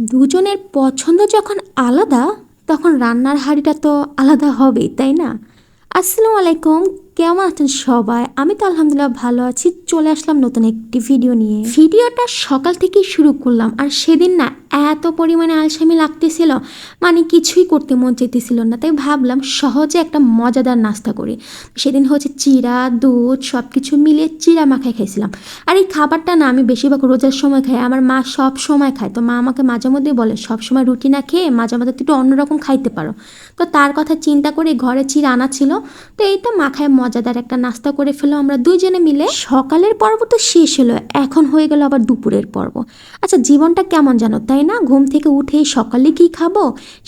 দুজনের পছন্দ যখন আলাদা তখন রান্নার হাঁড়িটা তো আলাদা হবেই তাই না? আসসালামু আলাইকুম। কেমন আছেন সবাই? আমি তো আলহামদুলিল্লাহ ভালো আছি। চলে আসলাম নতুন একটি ভিডিও নিয়ে। ভিডিওটা সকাল থেকেই শুরু করলাম, আর সেদিন না এত পরিমাণে আলসামি লাগতেছিল মানে কিছুই করতে মন চাইতেছিল না। তাই ভাবলাম সহজে একটা মজাদার নাস্তা করি। সেদিন হচ্ছে চিরা দুধ সব কিছু মিলিয়ে চিরা মাখায় খাইছিলাম। আর এই খাবারটা না আমি বেশিরভাগ রোজার সময় খাই, আমার মা সব সময় খায়। তো মা আমাকে মাঝে মধ্যেই বলে, সব সময় রুটি না খেয়ে মাঝে মধ্যে একটু অন্যরকম খাইতে পারো। তো তার কথা চিন্তা করে ঘরে চিরা আনা ছিল। তো এই তো মাখায় মজাদার একটা নাস্তা করে ফেলো আমরা দুইজনে মিলে। সকালের পর্ব তো শেষ হলো, এখন হয়ে গেল আবার দুপুরের পর্ব। আচ্ছা জীবনটা কেমন জানো, তাই না? ঘুম থেকে উঠেই সকালে কি খাব?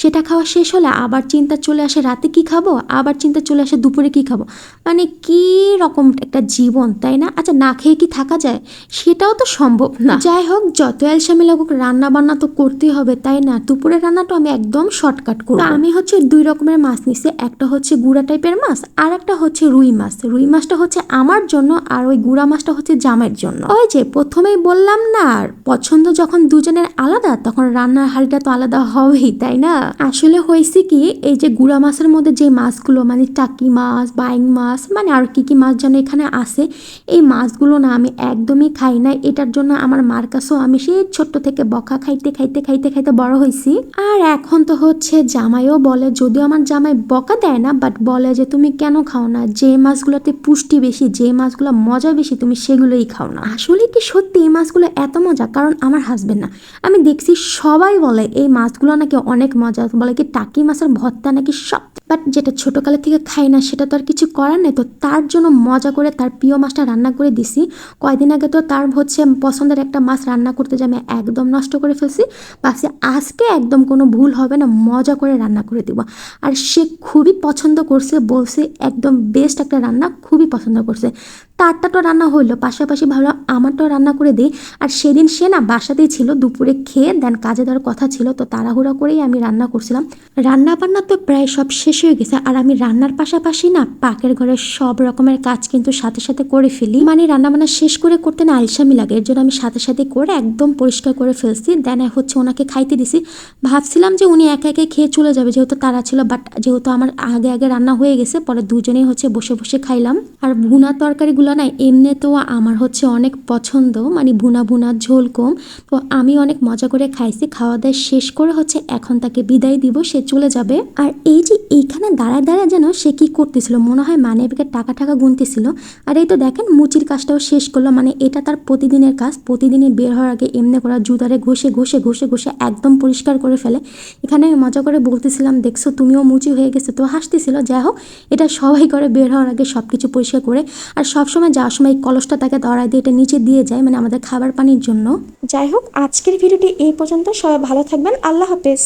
সেটা খাওয়া শেষ হলে আবার চিন্তা চলে আসে রাতে কি খাব? আবার চিন্তা চলে আসে দুপুরে কি খাব? মানে কি রকম একটা জীবন, তাই না? আচ্ছা না খেয়ে কি থাকা যায়? সেটাও তো সম্ভব না। যাই হোক, যত অ্যালসামি লাগুক রান্না বান্না তো করতেই হবে, তাই না? দুপুরের রান্নাটা আমি একদম শর্টকাট করব। আমি হচ্ছে দুই রকমের মাছ নিছি, একটা হচ্ছে গুড়া টাইপের মাছ আর একটা হচ্ছে রুই মাছ। রুই মাছটা হচ্ছে আমার জন্য আর ওই গুড়া মাছটা হচ্ছে জামের জন্য। ওই যে প্রথমেই বললাম না পছন্দ যখন দুজনের আলাদা তখন রান্নার হাড়িটা তো আলাদা হবেই, তাই না? আসলে হয়েছে কি, এই যে গুড়া মাছের মধ্যে যে মাছগুলো মানে টাকি মাছ বাইং মাছ মানে আর কি কি মাছ যেন এখানে আছে, এই মাছগুলো না আমি একদমই খাই না এটার জন্য আমার মার কাছেও আমি সেই ছোট্ট থেকে বকা খাইতে খাইতে খাইতে খাইতে বড় হয়েছি। আর এখন তো হচ্ছে জামাইও বলে, যদিও আমার জামাই বকা দেয় না বাট বলে যে তুমি কেন খাও না? যে মাছগুলোতে পুষ্টি বেশি, যে মাছগুলো মজা বেশি, তুমি সেগুলোই খাও না। আসলে কি সত্যি এই মাছগুলো এত মজা? কারণ আমার হাজবেন্ড না। আমি দেখছি সবাই বলে এই মাছগুলো নাকি অনেক মজা বলে কি টাকি মাছের ভর্তা নাকি সব বাট যেটা ছোটোকালের থেকে খাই না, সেটা তো আর কিছু করার নেই। তো তার জন্য মজা করে তার প্রিয় মাছটা রান্না করে দিছি। কয়দিন আগে তো তার হচ্ছে পছন্দের একটা মাছ রান্না করতে যে আমি একদম নষ্ট করে ফেলছি। ভাবছি আজকে একদম কোনো ভুল হবে না, মজা করে রান্না করে দিব। আর সে খুবই পছন্দ করছে, বলছে একদম বেস্ট একটা রান্না খুবই পছন্দ করছে। তারটা তো রান্না হইল, পাশাপাশি ভালো আমারটাও রান্না করে দিই। আর সেদিন সে না বাসাতেই ছিল, দুপুরে খেয়ে দেন কাজে দেওয়ার কথা ছিল, তো তাড়াহুড়া করেই আমি রান্না করছিলাম। রান্না বান্না তো প্রায় সব শেষ হয়ে গেছে। আর আমি রান্নার পাশাপাশি না পাকের ঘরের সব রকমের কাজ কিন্তু সাথে সাথে করে ফেলি। মানে রান্না বান্না শেষ করে করতে না আলসামি লাগে। এর জন্য আমি সাথে সাথে করে একদম পরিষ্কার করে ফেলছি। দেন হচ্ছে ওনাকে খাইতে দিছি। ভাবছিলাম যে উনি একা একে খেয়ে চলে যাবে যেহেতু তারা ছিল বাট যেহেতু আমার আগে আগে রান্না হয়ে গেছে, পরে দুজনেই হচ্ছে বসে বসে খাইলাম। আর ভুনা তরকারিগুলো না এমনিতেও আমার হচ্ছে অনেক পছন্দ। মানে ভুনা ভুনা, ঝোল কম। তো আমি অনেক মজা করে খাইছি। খাওয়া দাওয়া শেষ করে হচ্ছে এখন তাকে বিদায় দিব, সে চলে যাবে। আর এই যে এইখানে দাঁড়ায় দাঁড়ায় যেন সে কি করতেছিল, মনে হয় মানে ব্যাগের টাকা টাকা গুনতেছিল। আর এই তো দেখেন, মুচির কাজটাও শেষ করল মানে এটা তার প্রতিদিনের কাজ, প্রতিদিনই বের হওয়ার আগে এমনি করা জুতারে ঘষে ঘষে ঘষে ঘষে একদম পরিষ্কার করে ফেলে। এখানে মজা করে বলতেছিলাম, দেখছ, তুমিও মুচি হয়ে গেছে। তো হাসতেছিল, যাই হোক, এটা সবাই করে বের হওয়ার আগে সব কিছু পরিষ্কার করে, আর সবসময় যাওয়ার সময় এই কলসটা তাকে ধরায় দিয়ে এটা নিচে দিয়ে যায় মানে আমাদের খাবার পানির জন্য। যাই হোক, আজকের ভিডিওটি এই পর্যন্ত, সবাই ভালো থাকবেন, আল্লাহ হাফেজ।